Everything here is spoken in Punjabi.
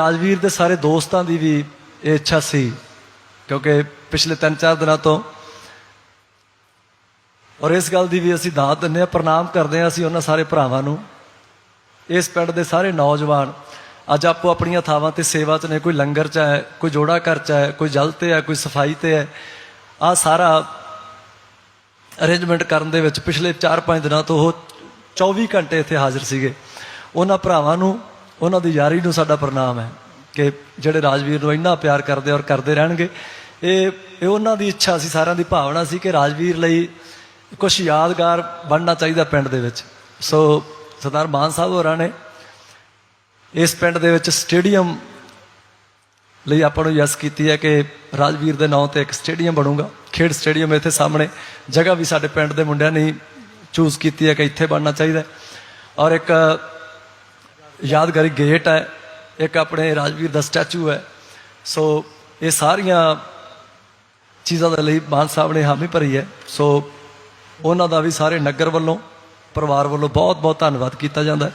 ਰਾਜਵੀਰ ਦੇ ਸਾਰੇ ਦੋਸਤਾਂ ਦੀ ਵੀ ਇਹ ਇੱਛਾ ਸੀ, ਕਿਉਂਕਿ ਪਿਛਲੇ 3-4 ਦਿਨਾਂ ਤੋਂ ਔਰ ਇਸ ਗੱਲ ਦੀ ਵੀ ਅਸੀਂ ਦਾਤ ਦਿੰਦੇ ਹਾਂ, ਪ੍ਰਣਾਮ ਕਰਦੇ ਹਾਂ ਅਸੀਂ ਉਹਨਾਂ ਸਾਰੇ ਭਰਾਵਾਂ ਨੂੰ। ਇਸ ਪਿੰਡ ਦੇ ਸਾਰੇ ਨੌਜਵਾਨ, ਅੱਜ ਆਪੋ ਆਪਣੀਆਂ ਥਾਵਾਂ ਤੇ ਸੇਵਾ 'ਚ ਨੇ, ਕੋਈ ਲੰਗਰ 'ਚ ਹੈ, ਕੋਈ ਜੋੜਾ ਘਰ 'ਚ ਹੈ, ਕੋਈ ਜਲ ਤੇ ਹੈ, ਕੋਈ ਸਫ਼ਾਈ ਤੇ ਹੈ। ਆ ਸਾਰਾ ਅਰੇਂਜਮੈਂਟ ਕਰਨ ਦੇ ਵਿੱਚ ਪਿਛਲੇ 4-5 ਦਿਨਾਂ ਤੋਂ ਉਹ 24 ਘੰਟੇ ਇੱਥੇ ਹਾਜ਼ਰ ਸੀਗੇ। ਉਹਨਾਂ ਭਰਾਵਾਂ ਨੂੰ ਉਹਨਾਂ ਦੀ ਯਾਰੀ ਨੂੰ ਸਾਡਾ ਪ੍ਰਣਾਮ ਹੈ ਕਿ ਜਿਹੜੇ ਰਾਜਵੀਰ ਨੂੰ ਇੰਨਾ ਪਿਆਰ ਕਰਦੇ ਔਰ ਕਰਦੇ ਰਹਿਣਗੇ, ਇਹ ਇਹ ਉਹਨਾਂ ਦੀ ਇੱਛਾ ਸੀ, ਸਾਰਿਆਂ ਦੀ ਭਾਵਨਾ ਸੀ ਕਿ ਰਾਜਵੀਰ ਲਈ ਕੁਝ ਯਾਦਗਾਰ ਬਣਨਾ ਚਾਹੀਦਾ ਪਿੰਡ ਦੇ ਵਿੱਚ। ਸੋ ਸਰਦਾਰ ਮਾਨ ਸਾਹਿਬ ਹੋਰਾਂ ਨੇ ਇਸ ਪਿੰਡ ਦੇ ਵਿੱਚ ਸਟੇਡੀਅਮ ਲਈ ਆਪਾਂ ਨੂੰ ਯਸ ਕੀਤੀ ਹੈ ਕਿ ਰਾਜਵੀਰ ਦੇ ਨਾਂ ਤੇ ਇੱਕ ਸਟੇਡੀਅਮ ਬਣੂਗਾ। ਖੇਡ ਸਟੇਡੀਅਮ ਇੱਥੇ ਸਾਹਮਣੇ ਜਗ੍ਹਾ ਵੀ ਸਾਡੇ ਪਿੰਡ ਦੇ ਮੁੰਡਿਆਂ ਨੇ ਚੂਜ਼ ਕੀਤੀ ਹੈ ਕਿ ਇੱਥੇ ਬਣਨਾ ਚਾਹੀਦਾ ਔਰ ਇੱਕ ਯਾਦਗਾਰੀ ਗੇਟ ਹੈ, ਇੱਕ ਆਪਣੇ ਰਾਜਵੀਰ ਦਾ ਸਟੈਚੂ ਹੈ। ਸੋ ਇਹ ਸਾਰੀਆਂ ਚੀਜ਼ਾਂ ਦੇ ਲਈ ਮਾਨ ਸਾਹਿਬ ਨੇ ਹਾਮੀ ਭਰੀ ਹੈ। ਸੋ ਉਹਨਾਂ ਦਾ ਵੀ ਸਾਰੇ ਨਗਰ ਵੱਲੋਂ, ਪਰਿਵਾਰ ਵੱਲੋਂ ਬਹੁਤ ਬਹੁਤ ਧੰਨਵਾਦ ਕੀਤਾ ਜਾਂਦਾ ਹੈ।